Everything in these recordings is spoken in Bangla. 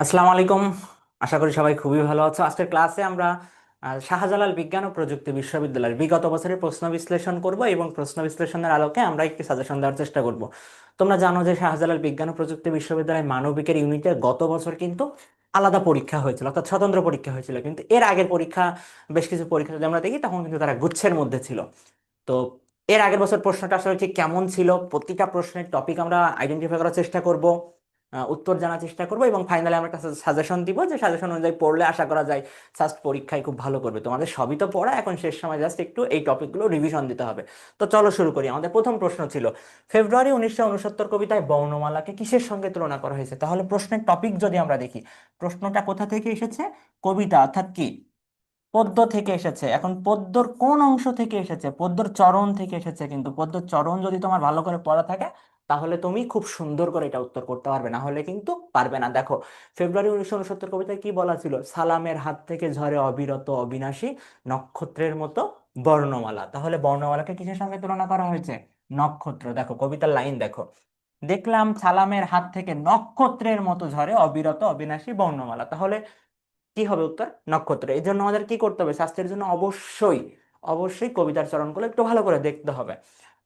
আসসালামু আলাইকুম। আশা করি সবাই খুবই ভালো আছো। আজকের ক্লাসে আমরা শাহজালাল বিজ্ঞান ও প্রযুক্তি বিশ্ববিদ্যালয়ের বিগত বছরের প্রশ্ন বিশ্লেষণ করব এবং প্রশ্ন বিশ্লেষণের আলোকে আমরা একটি সাজেশন দেওয়ার চেষ্টা করব। তোমরা জানো যে শাহজালাল বিজ্ঞান ও প্রযুক্তি বিশ্ববিদ্যালয়ের মানবিকের ইউনিটে গত বছর কিন্তু আলাদা পরীক্ষা হয়েছিল, অর্থাৎ স্বতন্ত্র পরীক্ষা হয়েছিল। কিন্তু এর আগের পরীক্ষা, বেশ কিছু পরীক্ষা যদি আমরা দেখি, তখন কিন্তু তারা গুচ্ছের মধ্যে ছিল। তো এর আগের বছর প্রশ্নটা আসলে ঠিক কেমন ছিল? প্রতিটা প্রশ্নের টপিক আমরা আইডেন্টিফাই করার চেষ্টা করব। উত্তর জানার চেষ্টা করব এবং ফাইনালি আমরা একটা সাজেশন দিব যে সাজেশন অনুযায়ী পড়লে আশা করা যায় জাস্ট পরীক্ষায় খুব ভালো করবে। তোমাদের সবই তো পড়া, এখন শেষ সময় জাস্ট একটু এই টপিকগুলো রিভিশন দিতে হবে। তো চলো শুরু করি। আমাদের প্রথম প্রশ্ন ছিল, ফেব্রুয়ারি উনিশশো উনসত্তর কবিতায় বর্ণমালাকে কিসের সঙ্গে তুলনা করা হয়েছে? তাহলে প্রশ্নের টপিক যদি আমরা দেখি, প্রশ্নটা কোথা থেকে এসেছে? কবিতা অর্থাৎ কি? পদ্য থেকে এসেছে। এখন পদ্যর কোন অংশ থেকে এসেছে? পদ্যর চরণ থেকে এসেছে কিন্তু। পদ্যর চরণ যদি তোমার ভালো করে পড়া থাকে তাহলে তুমি খুব সুন্দর করে এটা উত্তর করতে পারবে। না হলে কিন্তু পারবে না। দেখো, ফেব্রুয়ারি উনিশশো উনসত্তর কবিতায় কি বলা ছিল? সালামের হাত থেকে ঝরে অবিরত অবিনাশী নক্ষত্রের মতো বর্ণমালা। তাহলে বর্ণমালাকে কিসের সঙ্গে তুলনা করা হয়েছে? নক্ষত্র। দেখো, কবিতার লাইন দেখো। দেখলাম সালামের হাত থেকে নক্ষত্রের মতো ঝরে অবিরত অবিনাশী বর্ণমালা। তাহলে কি হবে উত্তর? নক্ষত্র। এই জন্য আমাদের কি করতে হবে? স্বাস্থ্যের জন্য অবশ্যই অবশ্যই কবিতার চরণগুলো একটু ভালো করে দেখতে হবে।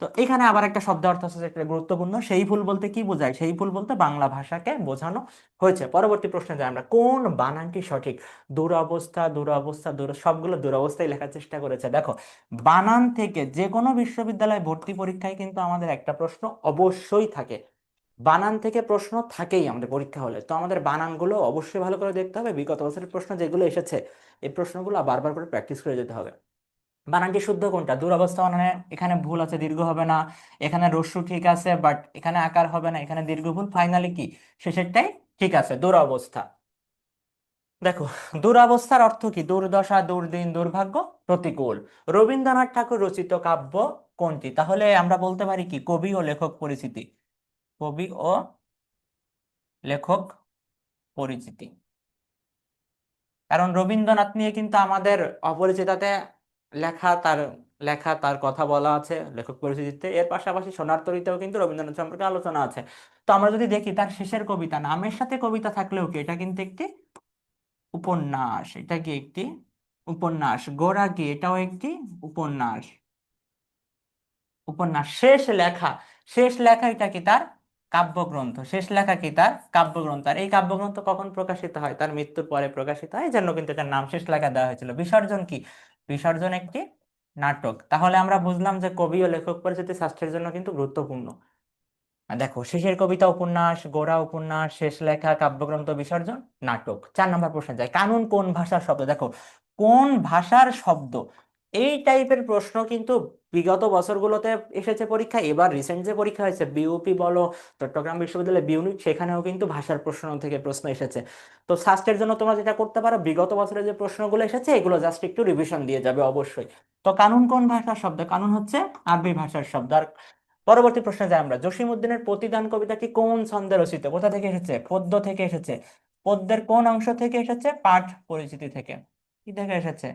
তো এখানে আবার একটা শব্দ অর্থ আছে যেটা গুরুত্বপূর্ণ, সেই ফুল বলতে কি বোঝায়? সেই ফুল বলতে বাংলা ভাষাকে বোঝানো হয়েছে। পরবর্তী প্রশ্নে যাই আমরা। কোন বানানটি সঠিক? দুরবস্থা দুরবস্থা, দূর, সবগুলো দুরবস্থায় লেখার চেষ্টা করেছে। দেখো, বানান থেকে যে কোনো বিশ্ববিদ্যালয়ে ভর্তি পরীক্ষায় কিন্তু আমাদের একটা প্রশ্ন অবশ্যই থাকে। বানান থেকে প্রশ্ন থাকেই আমাদের পরীক্ষা হলে। তো আমাদের বানানগুলো অবশ্যই ভালো করে দেখতে হবে। বিগত বছরের প্রশ্ন যেগুলো এসেছে, এই প্রশ্নগুলো বারবার করে প্র্যাকটিস করে যেতে হবে। বানানটি শুদ্ধ কোনটা? দুরবস্থা বানানে এখানে ভুল আছে, দীর্ঘ হবে না। এখানে রস্যু ঠিক আছে বাট এখানে আকার হবে না, এখানে দীর্ঘ ভুল। ফাইনালি কি? শেষেরটাই ঠিক আছে, দুরবস্থা। দেখো, দুরবস্থার অর্থ কি? দুর্দশা, দুর্দিন, দুর্ভাগ্য, প্রতিকূল। রবীন্দ্রনাথ ঠাকুর রচিত কাব্য কোনটি? তাহলে আমরা বলতে পারি কি? কবি ও লেখক পরিচিতি। কবি ও লেখক পরিচিতি। কারণ রবীন্দ্রনাথ নিয়ে কিন্তু আমাদের অপরিচিতাতে লেখা তার লেখা তার কথা বলা আছে লেখক পরিচিতিতে। এর পাশাপাশি সোনার তরীতেও কিন্তু রবীন্দ্রনাথ সম্পর্কে আলোচনা আছে। তো আমরা যদি দেখি তার শেষের কবিতা, নামের সাথে কবিতা থাকলেও কি এটা কিন্তু একটি উপন্যাস? এটা কি একটি উপন্যাস? কি এটাও একটি উপন্যাস? উপন্যাস। শেষ লেখা। শেষ লেখা এটা কি তার কাব্যগ্রন্থ? শেষ লেখা কি তার কাব্যগ্রন্থ? আর এই কাব্যগ্রন্থ কখন প্রকাশিত হয়? তার মৃত্যুর পরে প্রকাশিত হয়? এই জন্য কিন্তু এটার নাম শেষ লেখা দেওয়া হয়েছিল। বিসর্জন কি? বিসর্জন একটি নাটক। তাহলে আমরা বুঝলাম যে কবি ও লেখক পরিচিতি স্বাস্থ্যের জন্য কিন্তু গুরুত্বপূর্ণ। দেখো, শেষের কবিতা উপন্যাস, গোড়া উপন্যাস, শেষ লেখা, কাব্যগ্রন্থ, বিসর্জন, নাটক। চার নম্বর প্রশ্ন যায় কানুন কোন ভাষার শব্দ? দেখো, কোন ভাষার শব্দ এই টাইপের প্রশ্ন কিন্তু বিগত বছরগুলোতে এসেছে পরীক্ষা, এবার রিসেন্ট যে পরীক্ষা হয়েছে বিউপি বলো, চট্টগ্রাম বিশ্ববিদ্যালয় বিউনিট সেখানেও কিন্তু ভাষার প্রশ্ন থেকে প্রশ্ন এসেছে। তো সাস্টের জন্য তোমরা যেটা করতে পারো, বিগত বছরের যে প্রশ্নগুলো এসেছে, এগুলো জাস্ট একটু রিভিশন দিয়ে যাবে অবশ্যই। তো কানুন কোন ভাষার শব্দ? কানুন হচ্ছে আরবি ভাষার শব্দ। আর পরবর্তী প্রশ্নে যাই আমরা জসিম উদ্দিনের প্রতিদান কবিতাটি কোন ছন্দে রচিত? কোথা থেকে এসেছে? পদ্য থেকে এসেছে। পদ্যের কোন অংশ থেকে এসেছে? পাঠ পরিচিতি থেকে। কি থেকে এসেছে?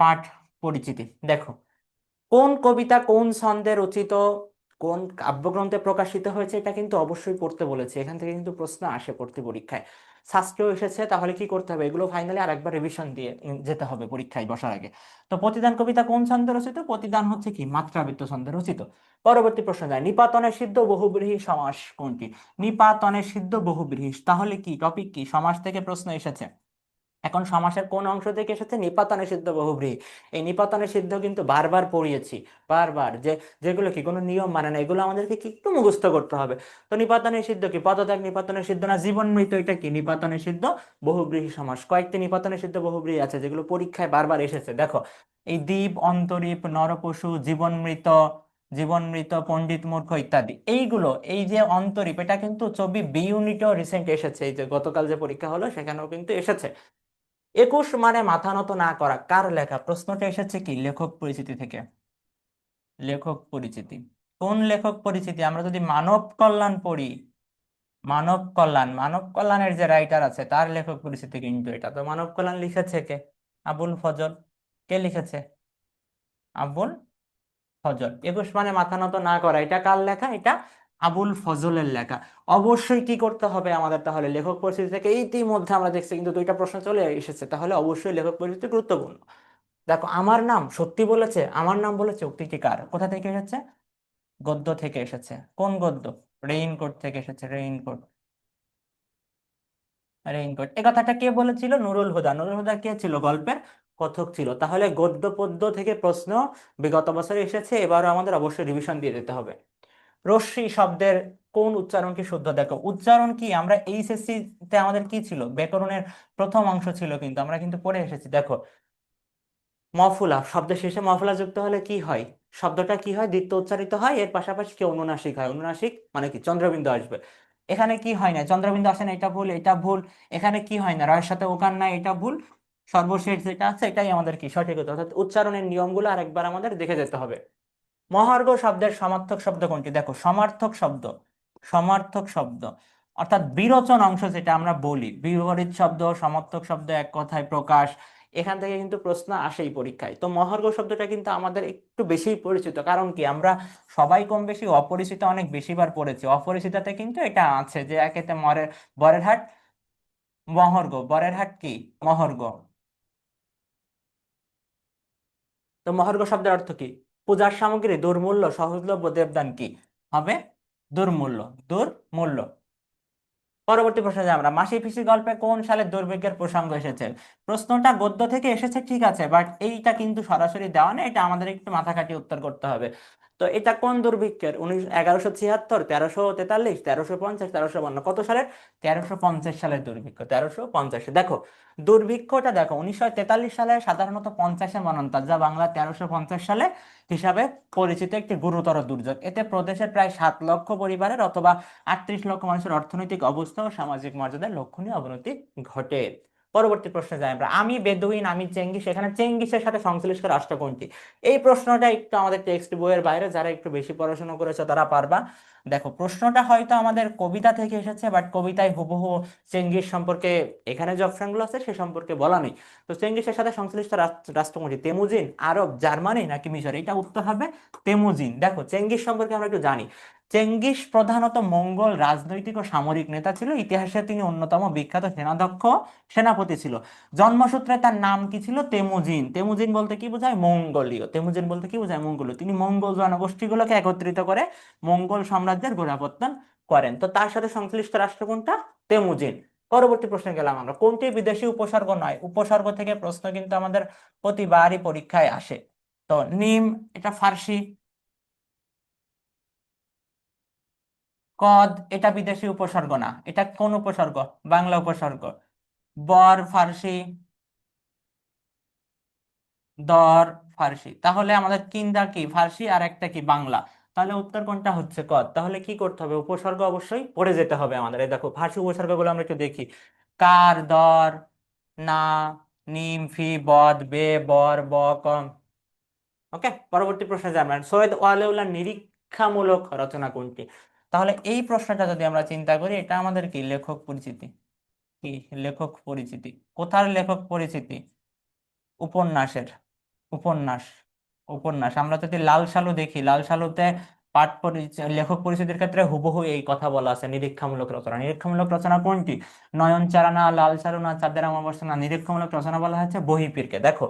পাঠ পরিচিতি। দেখো, কোন কবিতা কোন ছন্দে রচিত, কোন কাব্যগ্রন্থে প্রকাশিত হয়েছে, এটা কিন্তু অবশ্যই পড়তে বলেছে। এখান থেকে কিন্তু প্রশ্ন আসে পড়তে পরীক্ষায়। শাস্ত্রেও এসেছে, তাহলে কি করতে হবে? এগুলো ফাইনালি আরেকবার রিভিশন দিয়ে যেতে হবে পরীক্ষায় বসার আগে। তো প্রতিদান কবিতা কোন ছন্দে রচিত? প্রতিদান হচ্ছে কি? মাত্রাবৃত্ত ছন্দে রচিত। পরবর্তী প্রশ্ন যায়, নিপাতনে সিদ্ধ বহুব্রীহি সমাস কোনটি? নিপাতনে সিদ্ধ বহুব্রীহি, তাহলে কি? টপিক কি? সমাস থেকে প্রশ্ন এসেছে। এখন সমাসের কোন অংশ থেকে এসেছে? নিপাতনে সিদ্ধ বহুব্রীহি এই নিপাতনে সিদ্ধ কিন্তু বারবার পড়িয়েছি, বারবার। যে, যেগুলো কি কোনো নিয়ম মানে না, এগুলো আমাদেরকে কি একটু মুখস্থ করতে হবে? তো নিপাতনে সিদ্ধ কি? পদত্যাগ, নিপাতনে সিদ্ধ না জীবন মৃত এটা কি? নিপাতনে সিদ্ধ বহুব্রীহি সমাস। কয়েকটি নিপাতনে সিদ্ধ বহুব্রীহি আছে, যেগুলো পরীক্ষায় বারবার এসেছে। দেখো, এই দ্বীপ, অন্তরীপ, নরপশু জীবন মৃত জীবন মৃত পণ্ডিত, মূর্খ ইত্যাদি। এইগুলো, এই যে অন্তরীপ, এটা কিন্তু ছবি বি ইউনিটেও রিসেন্ট এসেছে। এই যে গতকাল যে পরীক্ষা হলো, সেখানেও কিন্তু এসেছে। একুশ মানে মাথা নত না করা। কার লেখা? প্রশ্নটা এসেছে কি? লেখক পরিচিতি থেকে। লেখক পরিচিতি। কোন লেখক পরিচিতি? আমরা যদি মানব কল্যাণ পড়ি, মানব কল্যাণ, মানব কল্যাণের যে রাইটার আছে, তার লেখক পরিচিতি কিন্তু এটা। তো মানব কল্যাণ লিখেছে কে? আবুল ফজল। কে লিখেছে? আবুল ফজল। একুশ মানে মাথা নত না করা। এটা কার লেখা? এটা আবুল ফজলের লেখা। অবশ্যই কি করতে হবে আমাদের তাহলে লেখক পরিচিতি থেকে? ইতিমধ্যে আমরা দেখছি কিন্তু দুইটা প্রশ্ন চলে এসেছে। তাহলে অবশ্যই লেখক পরিচিতি গুরুত্বপূর্ণ। দেখো, আমার নাম সত্যি বলেছে? আমার নাম বলেছে উক্তিটি কার? কোথা থেকে এসেছে? গদ্য থেকে এসেছে। কোন গদ্য? রেইনকোট থেকে এসেছে রেইনকোট রেইনকোট এ কথাটা কে বলেছিল? নুরুল হুদা। নুরুল হুদা কে ছিল? গল্পের কথক ছিল। তাহলে গদ্য পদ্য থেকে প্রশ্ন বিগত বছরে এসেছে। এবারও আমাদের অবশ্যই রিভিশন দিয়ে দিতে হবে। রশ্মি শব্দের কোন উচ্চারণ কি শুদ্ধ দেখো? উচ্চারণ কি? আমরা এইচএসসি তে আমাদের কি ছিল? ব্যাকরণের প্রথম অংশ ছিল কিন্তু, আমরা কিন্তু পড়ে এসেছি। দেখো, মফুলা, শব্দের শেষে মফুলা যুক্ত হলে কি হয়? শব্দটা কি হয়? দ্বিত্ব উচ্চারিত হয়, এর পাশাপাশি কি অনুনাসিক হয়? অনুনাসিক মানে কি? চন্দ্রবিন্দু আসবে। এখানে কি হয় না? চন্দ্রবিন্দু আসে না, এটা ভুল এটা ভুল। এখানে কি হয় না? রয়ের সাথে ওকার নাই, এটা ভুল। সর্বশেষ যেটা আছে, এটাই আমাদের কি? সঠিক অর্থাৎ উচ্চারণের নিয়মগুলো আরেকবার আমাদের দেখে যেতে হবে। মহার্ঘ শব্দের সমার্থক শব্দ কোনটি? দেখো, সমার্থক শব্দ সমার্থক শব্দ। অর্থাৎ বিরোচন অংশ যেটা আমরা বলি, বিপরীত শব্দ, সমার্থক শব্দ, এক কথায় প্রকাশ, এখান থেকে কিন্তু প্রশ্ন আসেই পরীক্ষায়। তো মহার্ঘ শব্দটা কিন্তু আমাদের একটু বেশি পরিচিত। কারণ কি? আমরা সবাই কম বেশি, অপরিচিত অনেক বেশিবার পড়েছি। অপরিচিততে কিন্তু এটা আছে যে একেতে মরের, বরের হাট, মহর্ঘ। বরের হাট কি? মহর্গ তো মহার্ঘ শব্দের অর্থ কি? পূজার সামগ্রী, দুর্মূল্য, সহজলভ্য দেবদান কি? হবে দুর্মূল্য দুর্মূল্য। পরবর্তী প্রশ্নে আমরা। মাসি পিসি গল্পে কোন সালে দুর্ভিক্ষের প্রসঙ্গ এসেছে? প্রশ্নটা গদ্য থেকে এসেছে ঠিক আছে বাট এইটা কিন্তু সরাসরি দেওয়া নেই, এটা আমাদের একটু মাথা খাটিয়ে উত্তর করতে হবে। তো এটা কোন দুর্ভিক্ষের? উনিশ, এগারোশো ছিয়াত্তর, তেরোশো তেতাল্লিশ, তেরোশো পঞ্চাশ, তেরোশো বান্ন। কত সালের? তেরোশো পঞ্চাশ সালের দুর্ভিক্ষ, তেরোশো পঞ্চাশে দেখো, দুর্ভিক্ষটা দেখো, উনিশশো তেতাল্লিশ সালে সাধারণত পঞ্চাশে মনন্তার যা বাংলা তেরোশো পঞ্চাশ সালে হিসাবে পরিচিত একটি গুরুতর দুর্যোগ। এতে প্রদেশের প্রায় সাত লক্ষ পরিবারের অথবা আটত্রিশ লক্ষ মানুষের অর্থনৈতিক অবস্থা ও সামাজিক মর্যাদার লক্ষণীয় অবনতি ঘটে। পরবর্তী প্রশ্নে যাই আমরা। আমি, বেদুইন, আমি, চেঙ্গিস, এখানে চেঙ্গিসের সাথে সংশ্লিষ্ট রাষ্ট্র কোনটি? এই প্রশ্নটা একটু আমাদের টেক্সট বইয়ের বাইরে, যারা একটু বেশি পড়াশোনা করেছে তারা পারবা। দেখো, প্রশ্নটা হয়তো আমাদের কবিতা থেকে এসেছে বাট কবিতায় হুবহু চেঙ্গিস সম্পর্কে এখানে যে অপশনগুলো আছে, সে সম্পর্কে বলা নেই। তো চেঙ্গিসের সাথে সংশ্লিষ্ট রাষ্ট্র কোনটি? তেমুজিন, আরব, জার্মানি নাকি মিশর? এটা উত্তর হবে তেমুজিন। দেখো, চেঙ্গিস সম্পর্কে আমরা একটু জানি। চেঙ্গিস প্রধানত মঙ্গল রাজনৈতিক ও সামরিক নেতা ছিল। ইতিহাসে তিনি অন্যতম বিখ্যাত সেনাধ্যক্ষ, সেনাপতি ছিল। জন্মসূত্রে তার নাম কি ছিল? তেমুজিন। তেমুজিন বলতে কি বোঝায়? মঙ্গলীয়। তেমুজিন বলতে কি বোঝায়? মঙ্গোলীয়। তিনি মঙ্গল জনগোষ্ঠীগুলোকে একত্রিত করে মঙ্গল সাম্রাজ্যের গোড়াপত্তন করেন। তো তার সাথে সংশ্লিষ্ট রাষ্ট্র কোনটা? তেমুজিন। পরবর্তী প্রশ্নে গেলাম আমরা। কোনটি বিদেশি উপসর্গ নয়? উপসর্গ থেকে প্রশ্ন কিন্তু আমাদের প্রতিবারই পরীক্ষায় আসে। তো নিম, এটা ফার্সি। কদ, এটা বিদেশি উপসর্গ না, এটা কোন উপসর্গ? বাংলা উপসর্গ। বর ফার্সি, দর ফার্সি। তাহলে আমাদের কিন্দা কি? ফার্সি আর একটা কি? বাংলা। তাহলে উত্তর কোনটা হচ্ছে কদ? তাহলে কি করতে হবে? উপসর্গ অবশ্যই পড়ে যেতে হবে আমাদের। এই দেখো, ফার্সি উপসর্গগুলো আমরা একটু দেখি। কার, দর, না, নিম, ফি, বদ, বে, বর, ব কম ওকে? পরবর্তী প্রশ্নে যাই সৈয়দ ওয়ালিউল্লাহ নিরীক্ষামূলক রচনা কোনটি? তাহলে এই প্রশ্নটা যদি আমরা চিন্তা করি, এটা আমাদের কি? লেখক পরিচিতি। কি? লেখক পরিচিতি। কোথার লেখক পরিচিতি? উপন্যাসের। উপন্যাস। উপন্যাস। আমরা যদি লাল সালু দেখি, লাল সালুতে পাঠ পরিচয় লেখক পরিচিতির ক্ষেত্রে হুবহু এই কথা বলা আছে, নিরীক্ষামূলক রচনা। নিরীক্ষামূলক রচনা কোনটি? নয়নচারা না লাল সালু না চাঁদের অমাবস্যা না নিরীক্ষামূলক রচনা বলা হয়েছে বহিপীরকে। দেখো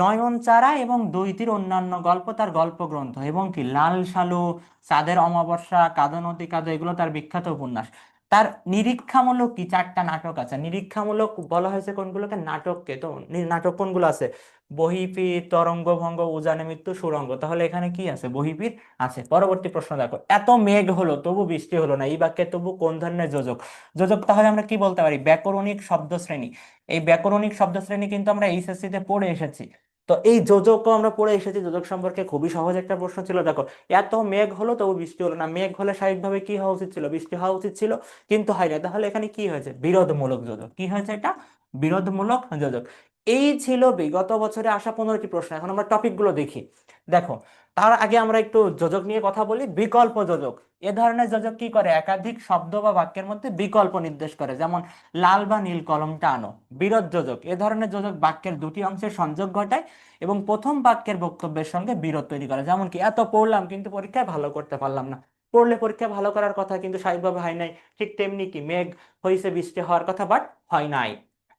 নয়নচারা এবং দৈতির অন্যান্য গল্প তার গল্প গ্রন্থ এবং কি লাল সালু চাঁদের অমাবস্যা, কাঁদো নদী, কাঁদো, এগুলো তার বিখ্যাত উপন্যাস। তার নিরীক্ষামূলক কি চারটা নাটক আছে? নিরীক্ষামূলক বলা হয়েছে কোনগুলোকে? নাটককে। তো নাটক কোনগুলো আছে? বহিপীর তরঙ্গভঙ্গ, উজানে মৃত্যু, সুরঙ্গ। তাহলে এখানে কি আছে? বহিপীর আছে। পরবর্তী প্রশ্ন দেখো। এত মেঘ হলো, তবু বৃষ্টি হলো না। এই বাক্যে তবু কোন ধরনের যোজক? যোজক তাহলে আমরা কি বলতে পারি? ব্যাকরণিক শব্দ শ্রেণি এই ব্যাকরণিক শব্দ শ্রেণি কিন্তু আমরা এইচএসসি তে পড়ে এসেছি। তো এই যোজকও আমরা পড়ে এসেছি, যোজক সম্পর্কে খুবই সহজ একটা প্রশ্ন ছিল। দেখো, এত মেঘ হলো তবু বৃষ্টি হলো না। মেঘ হলে স্বাভাবিকভাবে কি হওয়া উচিত ছিল? বৃষ্টি হওয়া উচিত ছিল, কিন্তু হয় না তাহলে এখানে কি হয়েছে? বিরোধমূলক যোজক। কি হয়েছে এটা? বিরোধমূলক যোজক। এই ছিল বিগত বছরে আসা পনেরোটি প্রশ্ন। এখন আমরা টপিকগুলো দেখি। দেখো, তার আগে আমরা একটু যোজক নিয়ে কথা বলি। বিকল্প যোজক। এ ধরনের যোজক কি করে? একাধিক শব্দ বা বাক্যের মধ্যে বিকল্প নির্দেশ করে। যেমন, লাল বা নীল কলমটা আনো। বিরোধ যোজক। এ ধরনের যোজক বাক্যের দুটি অংশের সংযোগ ঘটায় এবং প্রথম বাক্যের বক্তব্যের সঙ্গে বিরোধ তৈরি করে। যেমন কি, এত পড়লাম, কিন্তু পরীক্ষায় ভালো করতে পারলাম না। পড়লে পরীক্ষা ভালো করার কথা, কিন্তু স্বাভাবিকভাবে হয় নাই। ঠিক তেমনি কি, মেঘ হয়েছে বৃষ্টি হওয়ার কথা বাট হয় নাই।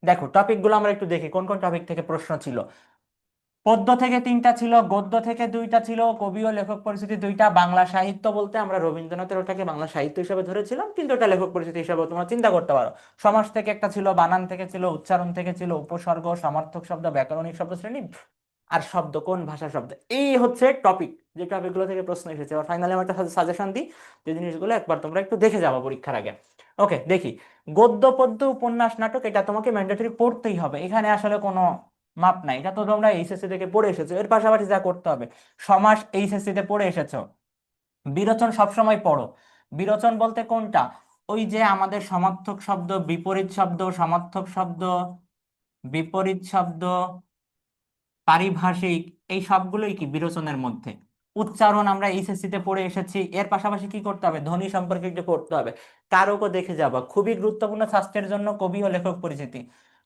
দেখো টপিকগুলো আমরা একটু দেখি, কোন কোন টপিক থেকে প্রশ্ন ছিল? পদ্য থেকে তিনটা ছিল, গদ্য থেকে দুইটা ছিল, কবি ও লেখক পরিচিতি দুইটা, বাংলা সাহিত্য বলতে আমরা রবীন্দ্রনাথের ওটাকে বাংলা সাহিত্য হিসেবে ধরেছিলাম, কিন্তু ওটা লেখক পরিচিতি হিসেবে তোমরা চিন্তা করতে পারো। সমাস থেকে একটা ছিল, বানান থেকে ছিল, উচ্চারণ থেকে ছিল, উপসর্গ, সমার্থক শব্দ, ব্যাকরণিক শব্দ শ্রেণি, আর শব্দ কোন ভাষা শব্দ? এই হচ্ছে টপিক যে টপিকগুলো থেকে প্রশ্ন এসেছে। এবার ফাইনালি আমি একটা সাজেশন দিই, যে জিনিসগুলো একবার তোমরা একটু দেখে যাব পরীক্ষার আগে। ওকে দেখি। গদ্য পদ্য উপন্যাস নাটক, এটা তোমাকে ম্যান্ডেটরি পড়তেই হবে। এখানে আসলে কোনো মাপ নাই। এটা তো তোমরা এইচএসসি থেকে পড়ে এসেছ। এর পাশাপাশি যা করতে হবে, সমাস এইচএসসি তে পড়ে এসেছ। বিরোচন সবসময় পড়ো। বিরোচন বলতে কোনটা? ওই যে আমাদের সমার্থক শব্দ, বিপরীত শব্দ, সমার্থক শব্দ, বিপরীত শব্দ, পারিভাষিক, এই সবগুলোই কি বিরোচনের মধ্যে? উচ্চারণ আমরা এইচএসসি তে পড়ে এসেছি। এর পাশাপাশি কি করতে হবে? ধ্বনি সম্পর্কে একটু পড়তে হবে। কারকও দেখে যাবা। খুবই গুরুত্বপূর্ণ স্বাস্থ্যের জন্য কবি ও লেখক পরিচিতি।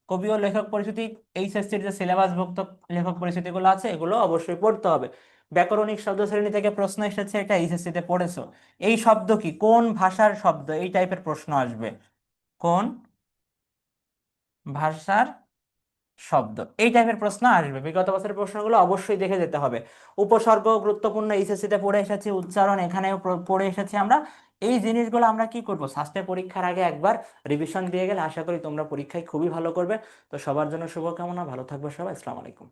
কবি ও লেখক পরিচিতি এইচএসসির যে সিলেবাসভুক্ত লেখক পরিচিতিগুলো আছে, এগুলো অবশ্যই পড়তে হবে। ব্যাকরণিক শব্দ শ্রেণি থেকে প্রশ্ন এসেছে, এটা এইচএসসি তে পড়েছো। এই শব্দ কি? কোন ভাষার শব্দ? এই টাইপের প্রশ্ন আসবে। কোন ভাষার শব্দ। এই টাইপের প্রশ্ন আসবে। বিগত বছরের প্রশ্নগুলো অবশ্যই দেখে যেতে হবে। উপসর্গ গুরুত্বপূর্ণ এইচএসসি তে পড়ে এসেছি, উচ্চারণ এখানেও পড়ে এসেছি আমরা। এই জিনিসগুলো আমরা কি করব? স্বাস্থ্য পরীক্ষার আগে একবার রিভিশন দিয়ে গেলে আশা করি তোমরা পরীক্ষায় খুবই ভালো করবে। তো সবার জন্য শুভকামনা, ভালো থাকবে সবাই, আসসালামু আলাইকুম।